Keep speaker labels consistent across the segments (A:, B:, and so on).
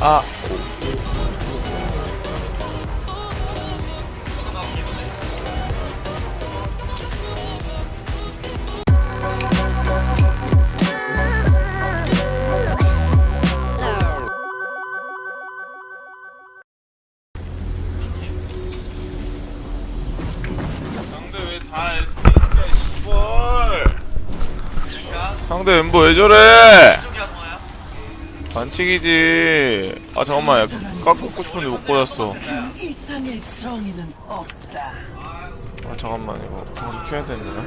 A: 아. 상대 왜 4SK야 씨발. 상대 멤버 왜 저래? 반칙이지 아 잠깐만 야 깎고 싶은데 못 꽂았어. 아 잠깐만 이거 방송 켜야 되나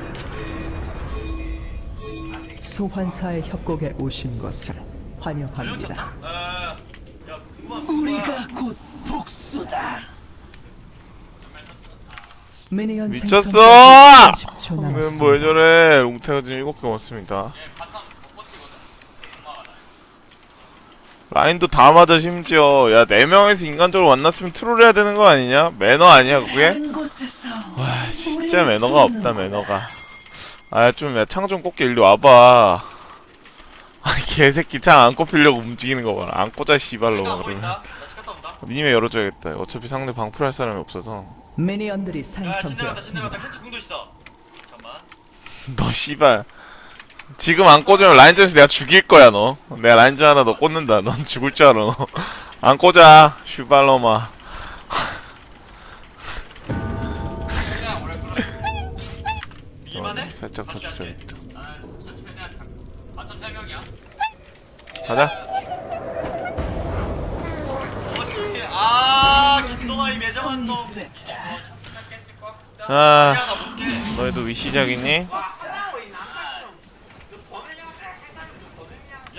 B: 소환사의 협곡에 오신 것을 환영합니다.
C: 우리가 곧 복수다.
B: 미니언
A: 미쳤어!
B: 생성까지 10초
A: 멤버 왜
B: 남았습니다.
A: 저래 롱태가 지금 7개 왔습니다 라인도 다 맞아 심지어. 야 4명에서 인간적으로 만났으면 트롤 해야 되는 거 아니냐? 매너 아니야 그게? 와 진짜 매너가 없다 매너가. 아 좀야창좀 꽂게 일로 와봐. 아 개새끼 창 안 꼽히려고 움직이는 거 봐라. 안 꽂아 씨발로.
D: 거
A: 그러면 미니메 열어줘야겠다. 어차피 상대 방풀할 사람이 없어서.
B: 미니언들이
D: 야
B: 생성되었습니다.
D: 진내갔다 펜치 궁도 있어. 잠깐만.
A: 너 씨발 지금 안 꽂으면 라인전에서 내가 죽일 거야 너. 내가 라인전 하나 너 꽂는다. 넌 죽을 줄 알아 너 안 꽂아 슈발로마.
D: 이만해?
A: 살짝 젖혀줘야겠다. 가자.
D: 멋있 아 김동아 이 매정한 놈.
A: 아. 너희도 위시작이니?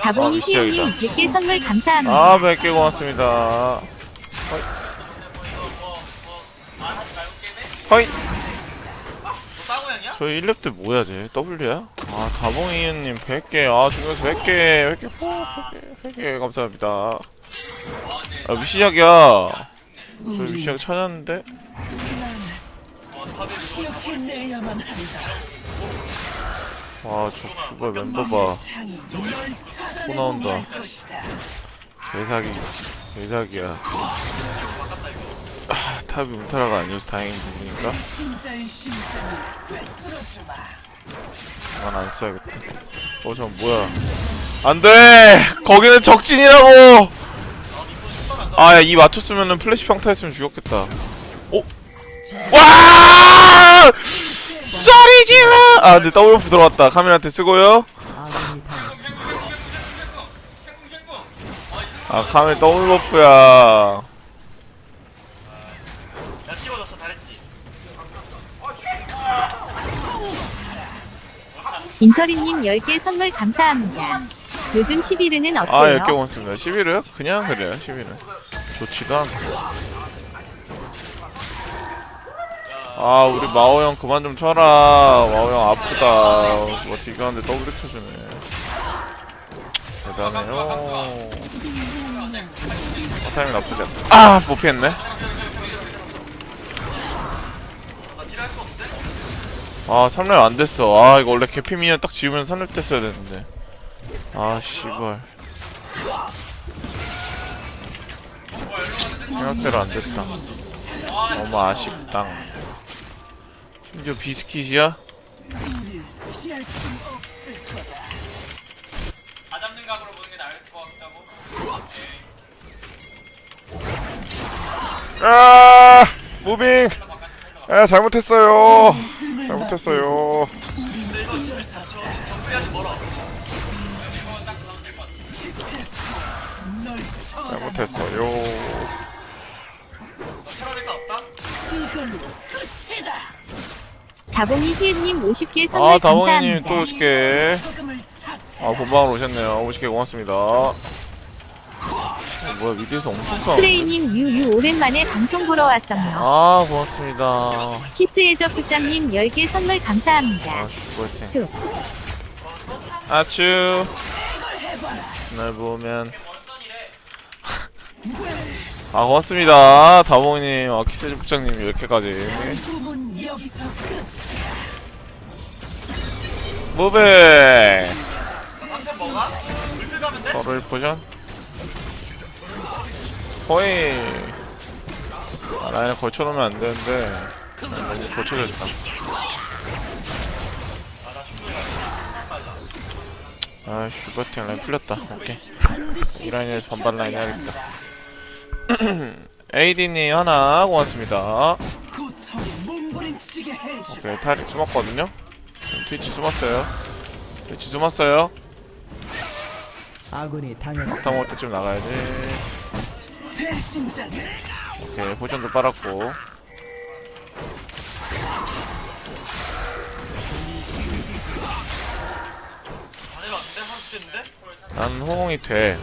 E: 다봉이
A: 아, 진짜
E: 희영님 100개 선물 감사합니다.
A: 아 100개 고맙습니다 허이
D: 너 싸고양이야?
A: 저희 1렙 때 뭐야 쟤? W야? 아 다봉이님 100개 아 중에서 100개 100개 100개 100개 감사합니다 아 위시작이야 저 위시작 찾았는데?
C: 기억해내야만 한다.
A: 와저 슈발 멤버 봐
C: 향이
A: 널또 나온다. 개사기 개사기야 아 탑이 운타라가 아니어서 다행인
C: 꿰뚫어주마.
A: 난안 써야겠다. 어, 잠 뭐야. 안 돼! 거기는 적진이라고! 아, 야, 이 맞췄으면은 플래시 평타 했으면 죽였겠다. 오! 와! 소리 질러! 아, 근데 더블 프 들어왔다. 카메라한테 쓰고요.
B: 아,
A: 카메라 더블 버프야.
D: 야 찍어줬어 잘했지
E: 인터리님 10개 선물 감사합니다. 요즘 11위는
A: 아,
E: 어때요?
A: 10개 고맙습니다. 11은? 그냥 그래요, 11은. 좋지도 않고. 아, 우리 마오 형 그만 좀 쳐라. 마오 형 아프다. 뭐, 디가한데 더블 켜주네. 대단해요. 아, 타이밍 나쁘지 않다. 아, 못 피했네. 아, 3렙 안 됐어. 아, 이거 원래 개피 미니언 딱 지우면 3렙 됐어야 되는데. 아, 씨발. 생각대로 안 됐다. 너무 아쉽다. 심지어 비스킷이야? 아, 무빙. 아, 잘못했어요. 잘못했어요. 잘못했어요.
E: 다봉이 희은님 50개 선물
A: 아, 다봉이님
E: 감사합니다.
A: 또 50개.
C: 소금을 다
A: 아, 본방으로 오셨네요. 50개 고맙습니다. 어, 뭐야, 미드에서 엄청 싸우는데?
E: 프레이님 유유 오랜만에 방송 보러 왔어요.
A: 아, 고맙습니다.
E: 키스에저 부장님 10개 선물 감사합니다.
A: 아, 슈퍼팅.
E: 추.
A: 아츄. 날 보면. 아, 고맙습니다. 다봉님, 아, 키스즈 부장님, 이렇게까지. 무베!
D: 한템 뭐가? 물필 가면 돼?
A: 서로 1포션? 거의 아, 라인을 걸쳐놓으면 안 되는데 너무 걸쳐져 있다. 아 슈퍼팅 라인 풀렸다. 오케이 이 라인에서 반반 라인 해야겠다. AD님 하나 고맙습니다. 오케이 탈이 숨었거든요. 트위치 숨었어요. 트위치 숨었어요.
B: 아군이. 다
A: 먹을 때쯤 나가야지. 오케이 포션도 빨았고. 난 호응이 돼.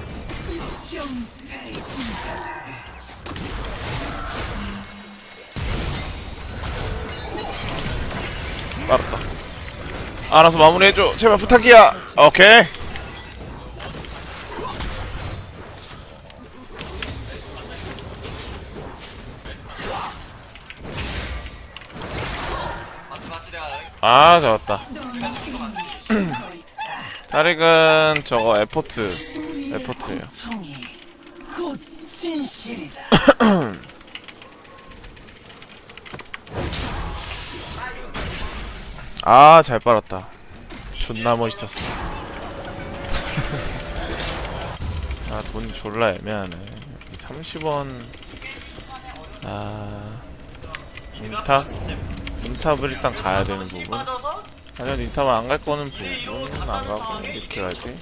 A: 알았다. 알아서 마무리해줘. 제발 부탁이야. 오케이. 아 잡았다. 타릭은 저거 에포트. 에포트예요. 아 잘 빨았다. 존나 멋있었어. 아 돈 졸라 애매하네. 30원. 아 인탑 인탑을 일단 가야 되는 부분. 아니면 인탑을 안 갈 거는 부분은 안 가고 이렇게 가지.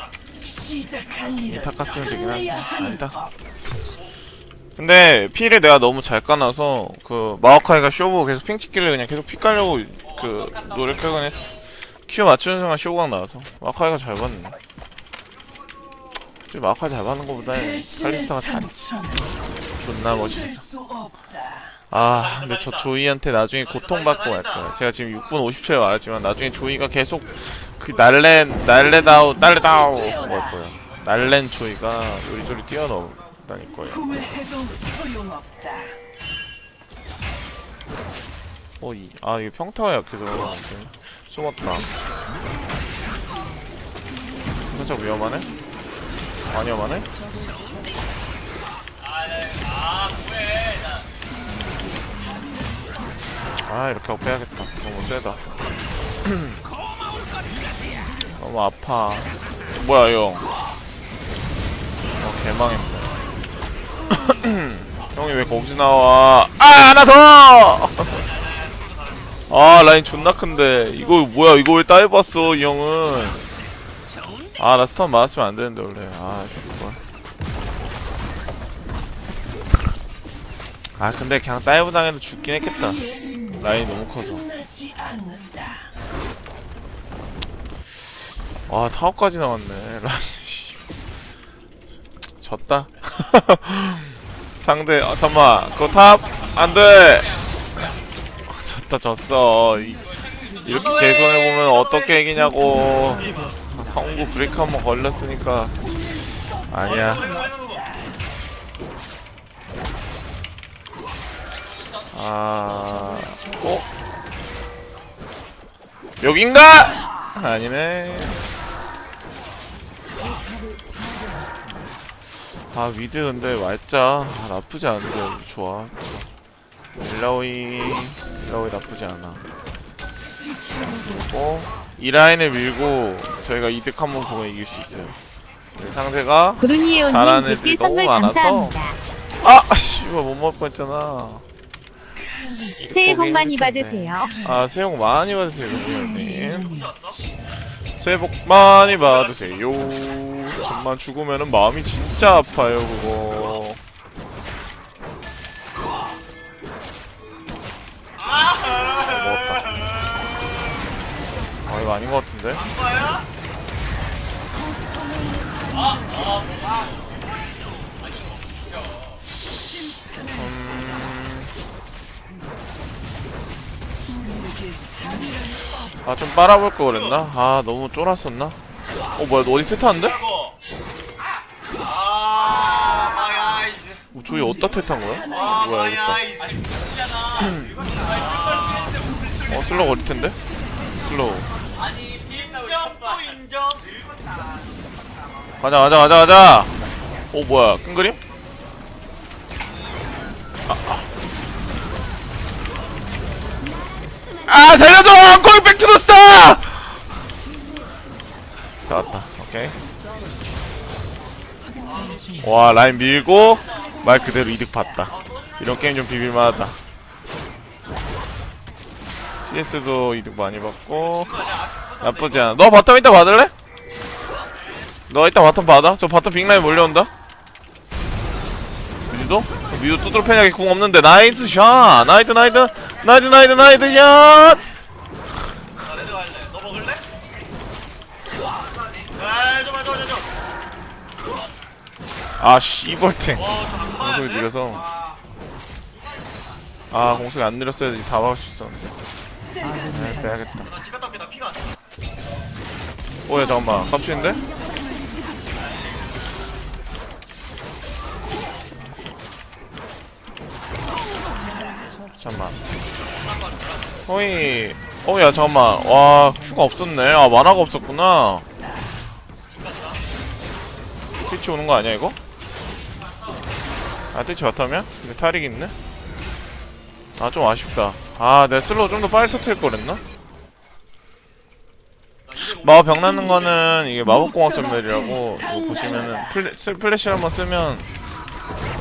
A: 인탑 갔으면 되긴 한데 아니다.
C: 법.
A: 근데 피를 내가 너무 잘 까놔서 그 마오카이가 쇼부 계속 핑 찍길래 그냥 계속 피 깔려고 그 노력하곤 했어. 큐 맞추는 순간 쇼부가 나와서 마오카이가 잘 봤네. 솔직히 마오카이 잘 받는 거보다 칼리스타가 잘했지. 존나 멋있어. 아 근데 저 조이한테 나중에 고통받고 말 거야. 제가 지금 6분 50초에 말했지만 나중에 조이가 계속 그 날렌 날레다우 날레다우 할 거야. 날렌 조이가 요리조리 뛰어넘다닐 거예요.
C: 후회해도 소용없다.
A: 어, 이, 아, 이게 평타가 약해서 숨었다. 살짝 위험하네? 많이 위험하네? 아, 이렇게 하고 빼야겠다. 너무 세다. 너무 아파. 뭐야, 이 형. 어, 개망했네. 형이 왜 거기서 나와? 아, 하나 더! 아 라인 존나 큰데. 이거 뭐야 이거 왜 따해봤어 이 형은? 아 나 스턴 맞았으면 안 되는데 원래. 아 씨발. 아 근데 그냥 다이브 당해도 죽긴 했겠다. 라인이 너무 커서. 와 타워까지 나왔네. 라인 씨. 졌다. 상대 아 잠만. 그거 탑 안돼 졌다 졌어. 이, 이렇게 개선해보면 어떻게 이기냐고. 성구 브레이크 한 번 걸렸으니까. 아니야. 아 어? 여긴가? 아니네. 아 위드 근데 말자 아, 나쁘지 않은데 좋아 일라오이 일라오이 나쁘지 않아 그리고 이 라인을 밀고 저희가 이득 한번 보면 이길 수 있어요 근데 상대가 잘하는
E: 100개
A: 애들이
E: 선물
A: 너무 많아서.
E: 감사합니다.
A: 아! 씨발 못 먹을 뻔했잖아
E: 새해 복 많이. 받으세요.
A: 아 새해 복 많이 받으세요 동생님 새해 복 많이 받으세요 정말 죽으면은 마음이 진짜 아파요 그거 이거 아닌 것 같은데 아좀 빨아볼 걸 그랬나? 아 너무 쫄았었나? 어 뭐야 너 어디
D: 이제
A: 어, 저기 어디다 퇴타한 거야?
D: 아
A: 뭐야 여기다 어 슬로우 어디 텐데? 슬로우
D: 인정 또 인정
A: 가자 가자 가자 가자 오 뭐야 끈 그림? 아 살려줘! I'm going back to the star! 잡았다 오케이 와 라인 밀고 말 그대로 이득 봤다 이런 게임 좀 비빌만하다 CS도 이득 많이 받고 나쁘지 않아 너 바텀 이따 받을래? 너 이따 바텀 받아? 저 바텀 빅라인 몰려온다 미드도? 미드 뚜드러 패냐게 궁 없는데 나이스 샷 나이트 나이트 나이트 나이트 나이트 샷?
D: 아,
A: 씨벌탱 공속이
D: 돼?
A: 느려서
D: 와,
A: 아 공속이 안 느렸어야지 다 막을 수 있었는데 네,
D: 나 집에 닦게 나 피가 안 나.
A: 오야 잠깐만 깜짝인데? 잠깐만 어이 어야 잠깐만 와 큐가 없었네 아 만화가 없었구나 트위치 오는 거 아니야 이거? 아 트위치 바텀이야? 이거 탈익 있네? 아 좀 아쉽다 아 내 슬로우 좀 더 빨리 터트릴 거랬나? 마법 병 나는 거는 이게 마법공학 전멸이라고 이거 보시면은 플래, 슬- 플래시를 한번 쓰면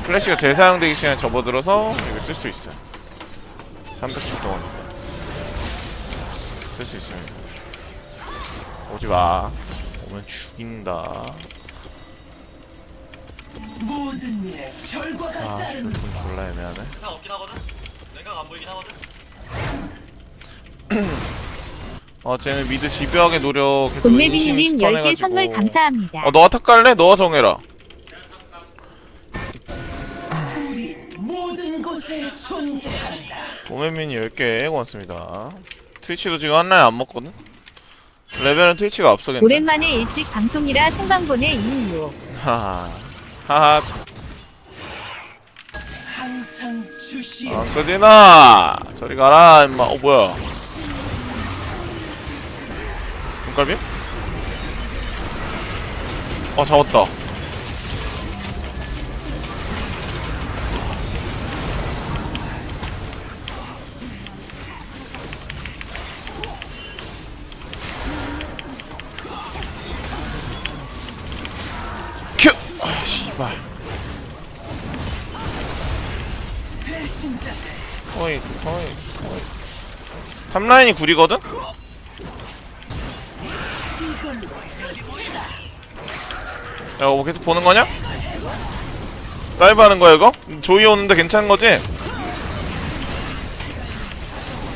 A: 플래시가 재사용되기 시간에 접어들어서 이거 쓸 수 있어요 300초 동안 쓸 수 있어요. 오지마 오면 죽인다
C: 모든 일에 결과가
A: 아
C: 따른다.
A: 졸라 애매하네
D: 생각 없긴 하거든? 생각 안 보이긴 하거든?
A: 어 쟤는 미드 집요하게 노력해서
E: 본매비님
A: 인심
E: 10개
A: 스턴해가지고.
E: 선물 감사합니다.
A: 어 너가 탁 갈래? 너가 정해라. 도매민이 10개 고맙습니다 트위치도 지금 한 라인 안 먹거든? 레벨은 트위치가 앞서겠네
E: 오랜만에 일찍 방송이라 생방송에 이유.
A: 하하 하하 안 끄지나! 저리 가라 임마. 어 뭐야? 눈깔비? 어 잡았다 탑라인이 구리거든? 야 이거 계속 보는 거냐? 다이브 하는 거야 이거? 조이 오는데 괜찮은 거지?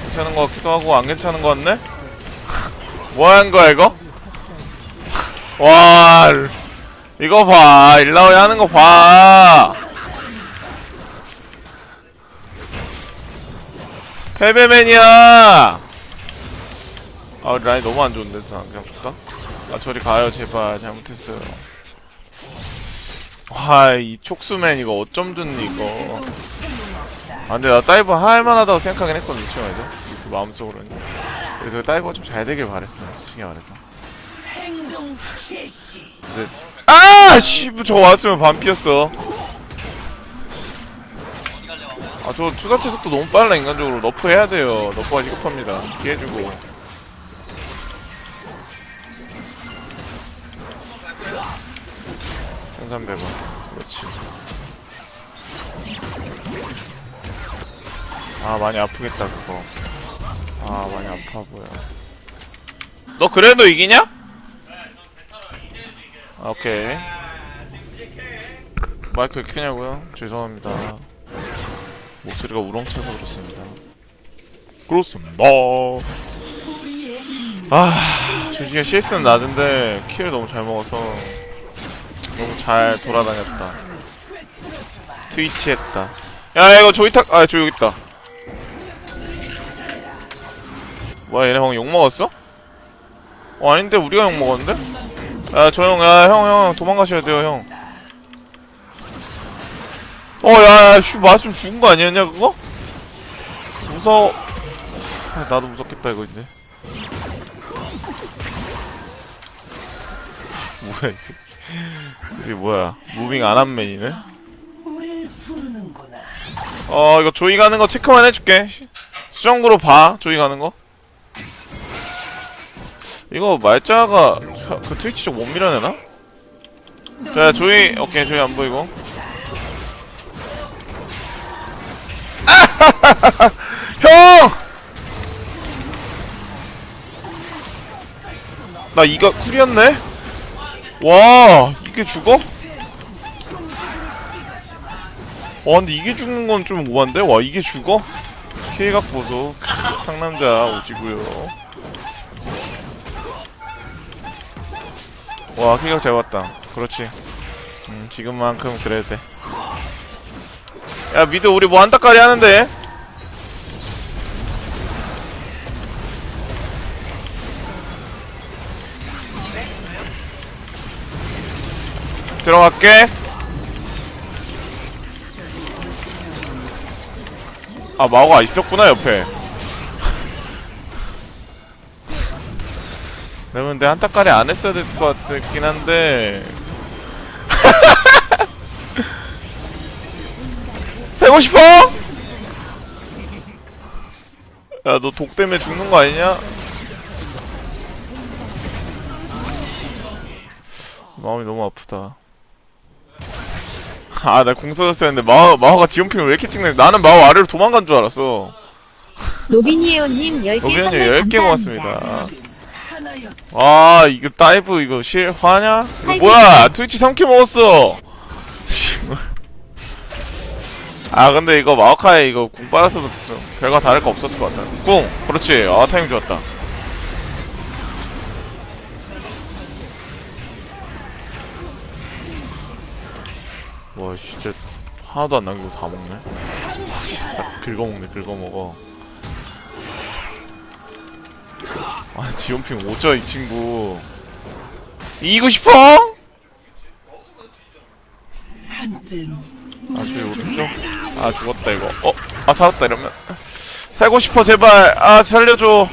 A: 괜찮은 거 같기도 하고 안 괜찮은 거 같네? 뭐 하는 거야 이거? 와 이거 봐 일라오이 하는 거 봐 패배맨이야 아 라인 너무 안 좋은데 나 그냥 줄까? 아 저리 가요 제발. 잘못했어요. 와이 촉수맨 이거 어쩜 좋니 이거? 아 근데 나 다이브 할만하다고 생각하긴 했거든 시청에서. 그 마음속으로는. 그래서 다이브가 좀 잘 되길 바랬어 솔직히 말해서. 근데 아! 씨, 저거 왔으면 반피였어 아 저 추가체 속도 너무 빨라 인간적으로. 너프 해야 돼요. 너프가 시급합니다. 피해주고. 천삼백 원. 그렇지. 아 많이 아프겠다 그거. 아 많이 아파 보여. 너 그래도 이기냐? 아, 오케이. 마이크 왜 켜냐고요? 죄송합니다 목소리가 우렁차서 그렇습니다. 그렇습니다. 아 솔직히 CS는 낮은데 키를 너무 잘 먹어서 너무 잘 돌아다녔다. 트위치 했다. 야 이거 조이탁 아 조이 여기 있다. 뭐야 얘네 방금 욕 먹었어? 어 아닌데 우리가 욕 먹었는데? 야 저 형 야 형 형 도망가셔야 돼요 형 어 야 야 슈 맞으면 죽은 거 아니었냐 그거? 무서워 아, 나도 무섭겠다 이거 이제 뭐야 이 새끼 이게 뭐야 무빙 안 한 맨이네
C: 우릴 부르는구나.
A: 어 이거 조이 가는 거 체크만 해줄게 시- 수정구로 봐 조이 가는 거 이거 말자가 혀- 그 트위치 쪽 못 밀어내나? 자 조이 오케이 조이 안 보이고 형! 나 이가 쿨이었네? 와 이게 죽어? 와 근데 이게 죽는 건 좀 오반데? 와 이게 죽어? 피해각 보소 상남자 오지구요 와 피해각 잘 봤다 그렇지 음 지금만큼 그래도 돼 야 미드 우리 뭐 한타까리 하는데? 들어갈게. 아 마오가 있었구나 옆에. 그러면 내 한타까리 안 했어야 됐을 것 같긴 한데 세고 싶어? 야 너 독 때문에 죽는 거 아니냐? 마음이 너무 아프다 아, 나 공 써줬어야 했는데, 마오, 마오가 지원핑을 왜 이렇게 찍네. 나는 마오 아래로 도망간 줄 알았어.
E: 노비니에오님 10개
A: 노비언이
E: 선물
A: 10개
E: 감사합니다.
A: 고맙습니다. 아, 이거 다이브, 이거 실화냐? 이거 뭐야! 트위치 3킬 먹었어! 아, 근데 이거 마오카에 이거 궁 빨았어도 좀 별과 다를 거 없었을 것 같다. 궁! 그렇지. 아, 타이밍 좋았다. 와, 진짜 하나도 안 남기고 다 먹네. 진짜 긁어먹네, 긁어먹어. 아, 지원핑 오죠, 이 친구. 이기고 싶어?
C: 한뜬
A: 아, 저기 오른쪽? 아, 죽었다, 이거. 어? 아, 살았다, 이러면. 살고 싶어, 제발. 아, 살려줘.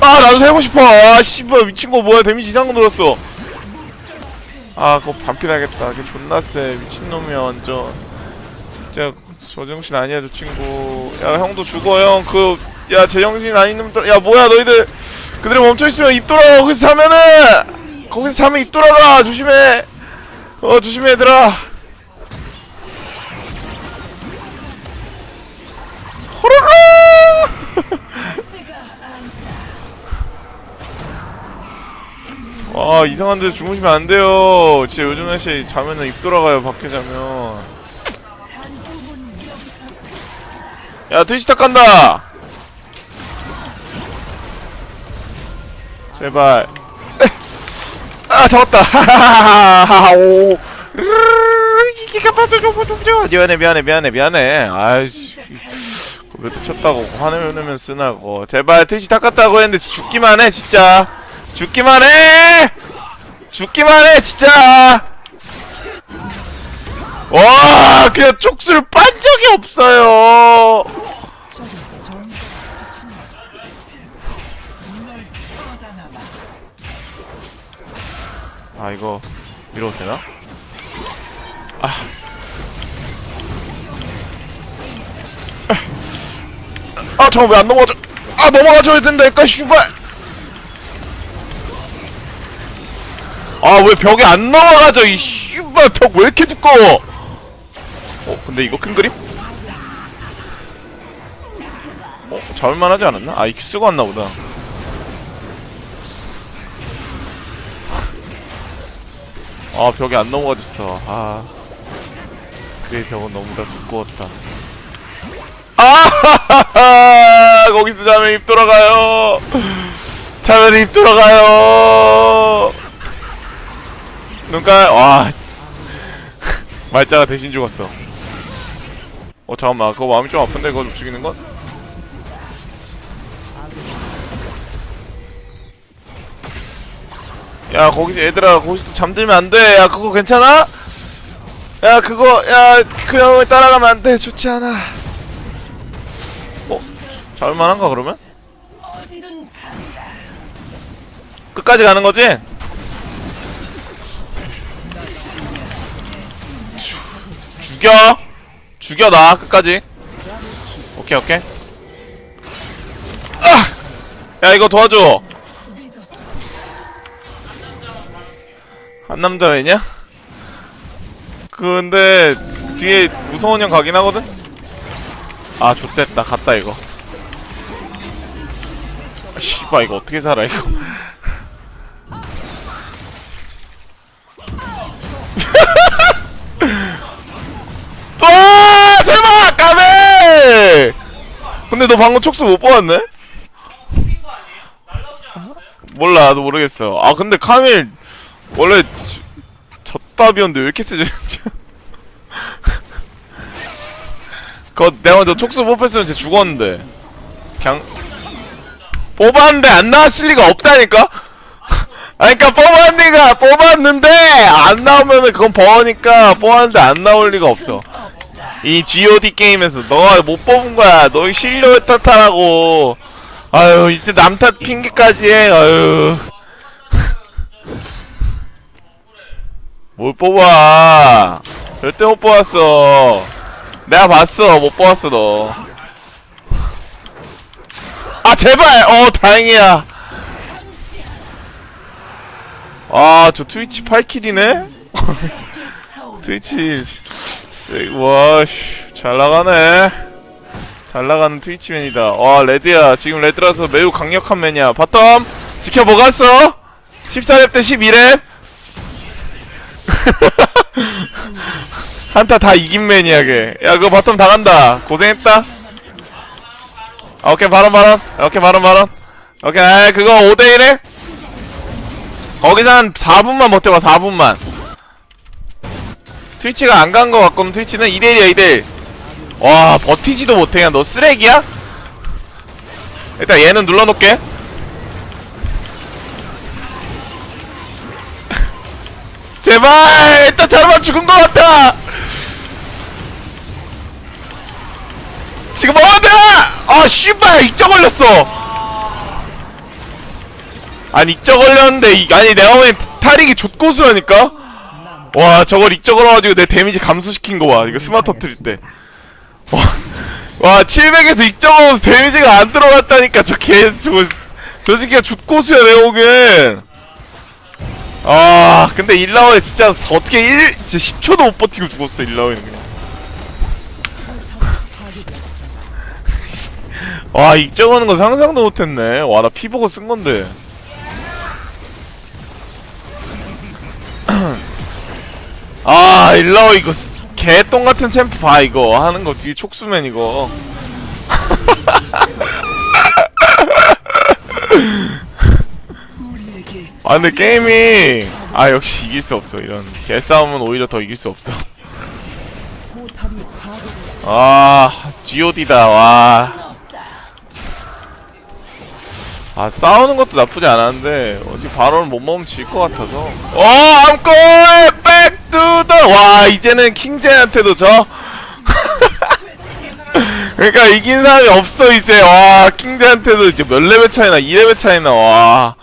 A: 아, 나도 살고 싶어. 아, 씨발, 미친 거 뭐야. 데미지 이상한 거 늘었어. 아, 그거 반피 나겠다. 걔 존나 세. 미친놈이야, 완전. 진짜, 저정신 아니야, 저 친구. 야, 형도 죽어, 형. 그, 야, 제 정신 아닌 놈들. 야, 뭐야, 너희들. 그대로 멈춰있으면 입 돌아 거기서 사면은! 거기서 사면 입 돌아가! 조심해! 어 조심해 얘들아! 호로로 와 이상한 데 주무시면 안 돼요. 진짜 요즘 날씨에 자면은 입 돌아가요 밖에 자면. 야 트위치타 간다 제발. 아 잡았다. 하하하하 오. 이게 깜빡 미안해 미안해 미안해 미안해. 아이씨. 왜또 쳤다고 화내면 쓰나고 제발 트위치 닦았다고 했는데 죽기만 해 진짜. 죽기만 해! 죽기만 해 진짜! 와 그냥 쪽수를 빤 적이 없어요 아 이거 밀어도 되나? 아. 아 잠깐 왜안 넘어가죠? 아 넘어가줘야 된다 이까 슈발 아왜 벽에 안 넘어가죠 이 슈발 벽 왜 이렇게 두꺼워 어 근데 이거 큰 그림? 어 잡을만 하지 않았나? 아 이큐 쓰고 왔나 보다 아 벽에 안 넘어가졌어. 아. 그의 벽은 너무나 두꺼웠다. 아하하하 거기서 자면 입 돌아가요. 자면 입 돌아가요. 눈깔 와. 말자가 대신 죽었어. 어 잠깐만. 그거 마음이 좀 아픈데 그거 좀 죽이는 건? 야 거기서 얘들아 거기서 잠들면 안 돼 야 그거 괜찮아? 야 그거 야그 형을 따라가면 안 돼 좋지 않아 어? 잘만한가 그러면? 끝까지 가는 거지? 죽여! 죽여 나 끝까지 오케이 오케이 아! 야 이거 도와줘 한 남자 왜냐? 근데 뒤에 무서운 형 가긴 하거든? 아 좆됐다 갔다 이거 아, 씨발 이거 어떻게 살아 이거 또 제발 까베 근데 너 방금 촉수 못 뽑았네? 몰라 나도 모르겠어 아 근데 카밀 원래 지- 젖밥이었는데 왜 이렇게 세져 그거 내가 먼저 촉수 뽑혔으면 진짜 죽었는데. 그냥 뽑았는데 안 나왔을 리가 없다니까? 아니 그니까 뽑았니가 뽑았는데 안 나오면은 그건 버니까 뽑았는데 안 나올 리가 없어. 이 GOD 게임에서 너가 못 뽑은 거야. 너희 실력을 탓하라고. 아유 이제 남탓 핑계까지 해. 아유 뭘 뽑아 절대 못 뽑았어 내가 봤어 못 뽑았어 너 아 제발 어 다행이야 아 저 트위치 8킬이네 트위치 쓰- 와, 씨, 잘 나가네. 잘 나가는 트위치맨이다. 와, 레드야. 지금 레드라서 매우 강력한 맨이야. 바텀, 지켜보갔어? 14렙 대 12렙? 한타 다 이긴 걔. 야, 그거 바텀 다 간다. 고생했다. 아, 오케이, 바론, 바론. 오케이, 바론, 바론. 오케이, 아, 그거 5대1에? 거기서 한 4분만 버텨봐, 4분만. 트위치가 안 간 거 같거든 트위치는 2대1이야 2대1 와 버티지도 못해 그냥 너 쓰레기야? 일단 얘는 눌러놓게 제발 일단 자르만 죽은 거 같아. 지금 먹으면 돼! 아 씨발 익적 걸렸어. 아니 익적 걸렸는데 이- 아니 내가 보기엔 타릭이 족고수라니까? 와 저걸 익적 걸어가지고 내 데미지 감소시킨 거 봐. 이거 스마트 터트릴 때. 와, 와 700에서 익적 걸어서 데미지가 안 들어갔다니까 저 개 저거 저 새끼가 족고수야 내가 보기엔 아 근데 일라오에 진짜 어떻게 1 진짜 10초도 못 버티고 죽었어 일라오에는 그냥. 와 익적하는 거 상상도 못했네. 와 나 피보고 쓴 건데. 아 일라오 이거 개똥 같은 챔프 봐 이거. 하는 거 뒤에 촉수맨 이거
C: 우리에게
A: 아 근데 게임이 아 역시 이길 수 없어 이런. 개싸움은 오히려 더 이길 수 없어. 아 god다 와. 아 싸우는 것도 나쁘지 않았는데 어찌 발언을 못 먹으면 질 것 같아서. 어 암골 백두더 와 이제는 킹제한테도 져? 그러니까 이긴 사람이 없어 이제. 와 킹제한테도 이제 몇 레벨 차이나 2레벨 차이나 와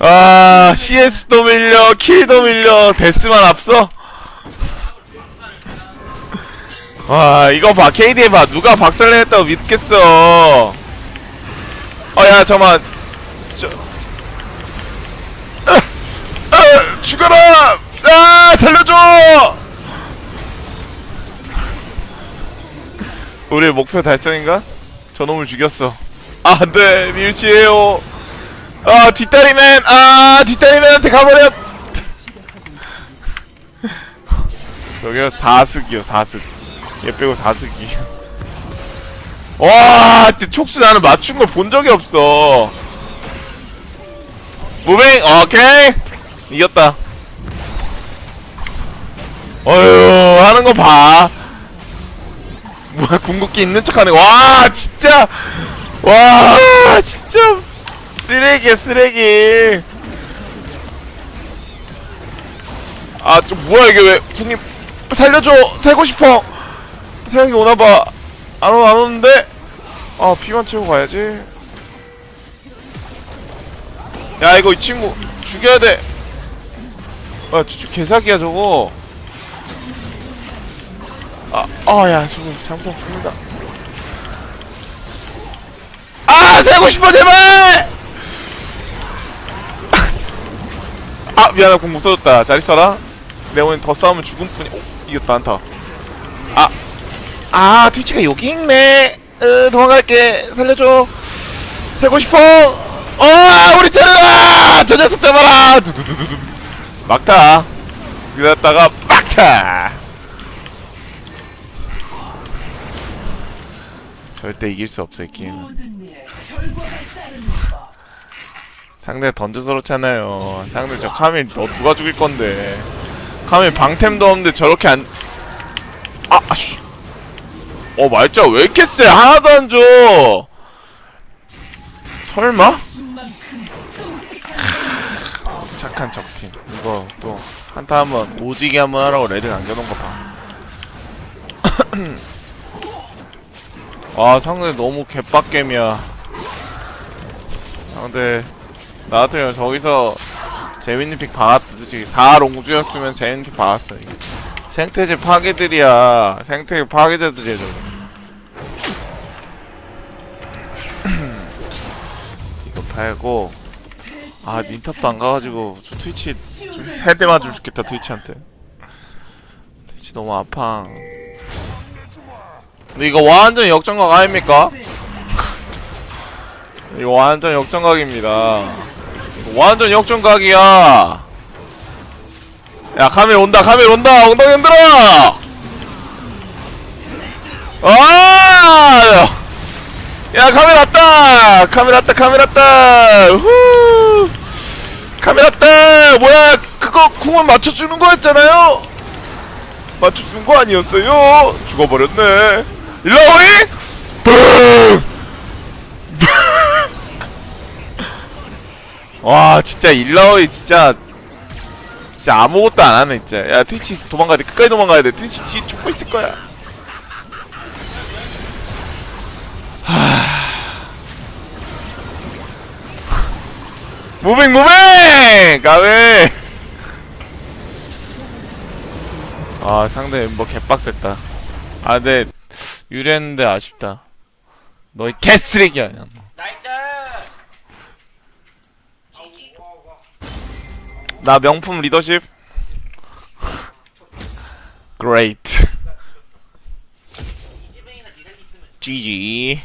A: 아, CS도 밀려, 킬도 밀려, 데스만 앞서? 와, 이거 봐, KD 봐. 누가 박살내 했다고 믿겠어. 어, 야, 잠깐만. 저. 아, 아, 죽어라! 아, 살려줘! 우리 목표 달성인가? 저놈을 죽였어. 아, 안 돼. 밀치해요. 아 뒷다리맨 아 뒷다리맨한테 가버려. 저기요 사슥이요 사슥 얘 빼고 사슥이 와 진짜 촉수 나는 맞춘 걸본 적이 없어. 무빙 오케이. 이겼다. 어휴 하는 거봐. 뭐야 궁극기 있는 척하네 와 진짜. 와 진짜 쓰레기야 쓰레기. 아 좀 뭐야 이게 왜 형님 살려줘. 살고 싶어. 생각이 오나봐. 안, 오, 안 오는데? 아 피만 채우고 가야지. 야 이거 이 친구 죽여야 돼. 아, 저, 저 개사기야 저거. 아, 아, 야, 저거 잠깐 죽는다. 아, 살고 싶어, 제발! 아, 미안해, 공못 써줬다. 잘 있어라. 내 오늘 더 싸우면 죽을 뿐이, 오, 이겼다, 한타. 아, 아, 트위치가 여기 있네. 으, 도망갈게. 살려줘. 살고 싶어. 어, 아, 우리 차르다! 저 녀석 잡아라! 두두두두두. 막타. 기다렸다가 막타! 절대 이길 수 없어 이 게임.
C: 모든 일 결과가 따르는 법.
A: 상대 던져서 그렇잖아요. 상대 저 카밀 너 누가 죽일 건데? 카밀 방템도 없는데 저렇게 안. 아, 아씨. 어 말자 왜 이렇게 세? 하나도 안 줘. 설마? 착한 적팀. 이거 또 한타 한번 오지게 한번 하라고 레드 남겨놓은 거 봐. 아 상대 너무 개빡겜이야. 상대 나 같으면 저기서 재밌는 픽 박았 솔직히 4롱주였으면 재밌는 픽 박았어 이게. 생태제 파괴들이야. 생태계 파괴자들이야 저거 이거 팔고. 아 닌탑도 안 가가지고 저 트위치 좀 세대 맞으면 죽겠다 트위치한테. 트위치 너무 아파. 근데 이거 완전 역전각 아닙니까? 이거 완전 역전각입니다 완전 역전각이야. 야 카멜 온다 카멜 온다. 엉덩이 흔들어 아! 야 카멜 왔다. 카멜 왔다 카멜 왔다. 후. 카멜 왔다. 뭐야 그거 궁을 맞춰주는 거였잖아요. 맞춰주는 거 아니었어요? 죽어버렸네. 일라오이 뿡 와 진짜 일라오이 진짜 진짜 아무것도 안 하네 진짜. 야 트위치 도망가야 돼. 끝까지 도망가야 돼. 트위치 뒤에 쫓고 있을 거야. 하... 무빙 무빙! 가왜 아 상대 멤버 개빡셌다. 아 근데 유리했는데 아쉽다. 너희 개쓰레기야 그냥. 나 명품 리더십 great GG